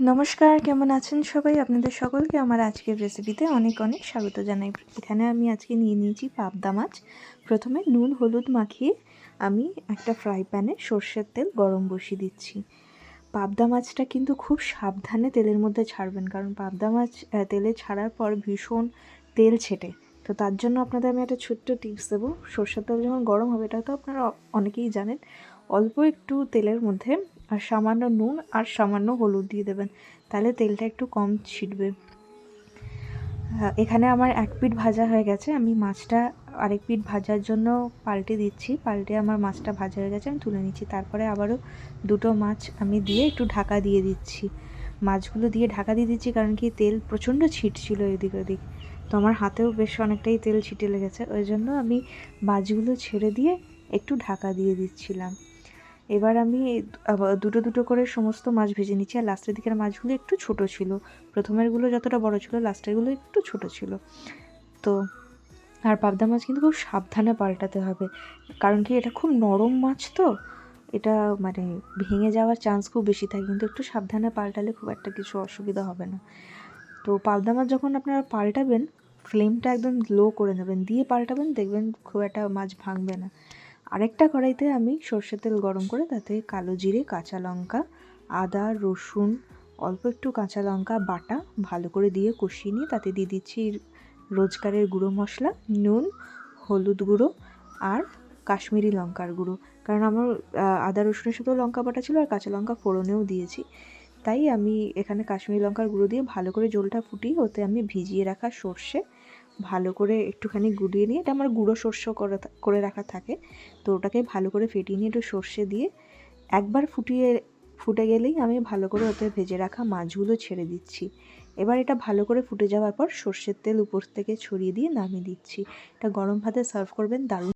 নমস্কার, কেমন আছেন সবাই? আপনাদের সকলকে আমার আজকের রেসিপিতে অনেক অনেক স্বাগত জানাই। এখানে আমি আজকে নিয়ে নিয়েছি পাবদা মাছ। প্রথমে নুন, হলুদ মাখিয়ে আমি একটা ফ্রাই প্যানে সর্ষের তেল গরম বসিয়ে দিচ্ছি। পাবদা মাছটা কিন্তু খুব সাবধানে তেলের মধ্যে ছাড়বেন, কারণ পাবদা মাছ তেলে ছাড়ার পর ভীষণ তেল ছেটে। তো তার জন্য আপনাদের আমি একটা ছোট্ট টিপস দেবো। সর্ষের তেল যখন গরম হবে, এটা তো আপনারা অনেকেই জানেন অল্প একটু তেলের মধ্যে আর সামান্য নুন আর সামান্য হলুদ দিয়ে দেবেন। তাহলে তেলটা একটু কম ছিটবে। এখানে আমার এক পিঠ ভাজা হয়ে গেছে। আমি মাছটা আরেক পিঠ ভাজার জন্য পাল্টে দিচ্ছি। পাল্টে আমার মাছটা ভাজা হয়ে গেছে, আমি তুলে নিচ্ছি। তারপরে আবারও দুটো মাছ আমি দিয়ে একটু ঢাকা দিয়ে দিচ্ছি। মাছগুলো দিয়ে ঢাকা দিয়ে দিচ্ছি কারণ কি তেল প্রচণ্ড ছিটছিল এদিক ওদিক। তো আমার হাতেও বেশ অনেকটাই তেল ছিটে লেগেছে। ওই জন্য আমি মাছগুলো ছেড়ে দিয়ে একটু ঢাকা দিয়ে দিচ্ছিলাম। এবার আমি দুটো দুটো করে সমস্ত মাছ ভেজে নিচ্ছি। আর লাস্টের দিকের মাছগুলো একটু ছোট ছিল। প্রথমেরগুলো যতটা বড় ছিল লাস্টেরগুলো একটু ছোট ছিল। তো, আর পাবদা মাছ কিন্তু খুব সাবধানে পাল্টাতে হবে। কারণ কি, এটা খুব নরম মাছ তো। এটা মানে ভেঙে যাওয়ার চান্স খুব বেশি থাকে। কিন্তু একটু সাবধানে পাল্টালে খুব একটা কিছু অসুবিধা হবে না। তো পাবদা মাছ যখন আপনারা পাল্টাবেন ফ্লেমটা একদম লো করে নেবেন। দিয়ে পাল্টাবেন, দেখবেন খুব একটা মাছ ভাঙবে না। আরেকটা কড়াইতে আমি সর্ষের তেল গরম করে তাতে কালো জিরে, কাঁচা লঙ্কা, আদা, রসুন, অল্প একটু কাঁচা লঙ্কা, বাটা ভালো করে দিয়ে কষিয়ে নিয়ে তাতে দিয়ে দিচ্ছি রোজকারের গুঁড়ো মশলা, নুন, হলুদ গুঁড়ো আর কাশ্মীরি লঙ্কার গুঁড়ো। কারণ আমার আদা, রসুনের সাথেও লঙ্কা বাটা ছিল আর কাঁচা লঙ্কা ফোড়নেও দিয়েছি। তাই আমি এখানে কাশ্মীরি লঙ্কার গুঁড়ো দিয়ে ভালো করে জলটা ফুটিয়ে ওতে আমি ভিজিয়ে রাখা সর্ষে ভালো করে একটুখানি গুলিয়ে নিয়ে, এটা আমার গুঁড়ো সর্ষে করে করে রাখা থাকে। তো ওটাকে ভালো করে ফেটিয়ে নিয়ে একটু সর্ষে দিয়ে একবার ফুটিয়ে, ফুটে গেলেই আমি ভালো করে ওতে ভেজে রাখা মাছগুলো ছেড়ে দিচ্ছি। এবার এটা ভালো করে ফুটে যাওয়ার পর সর্ষের তেল উপর থেকে ছড়িয়ে দিয়ে নামিয়ে দিচ্ছি। এটা গরম ভাতে সার্ভ করবেন, দারুণ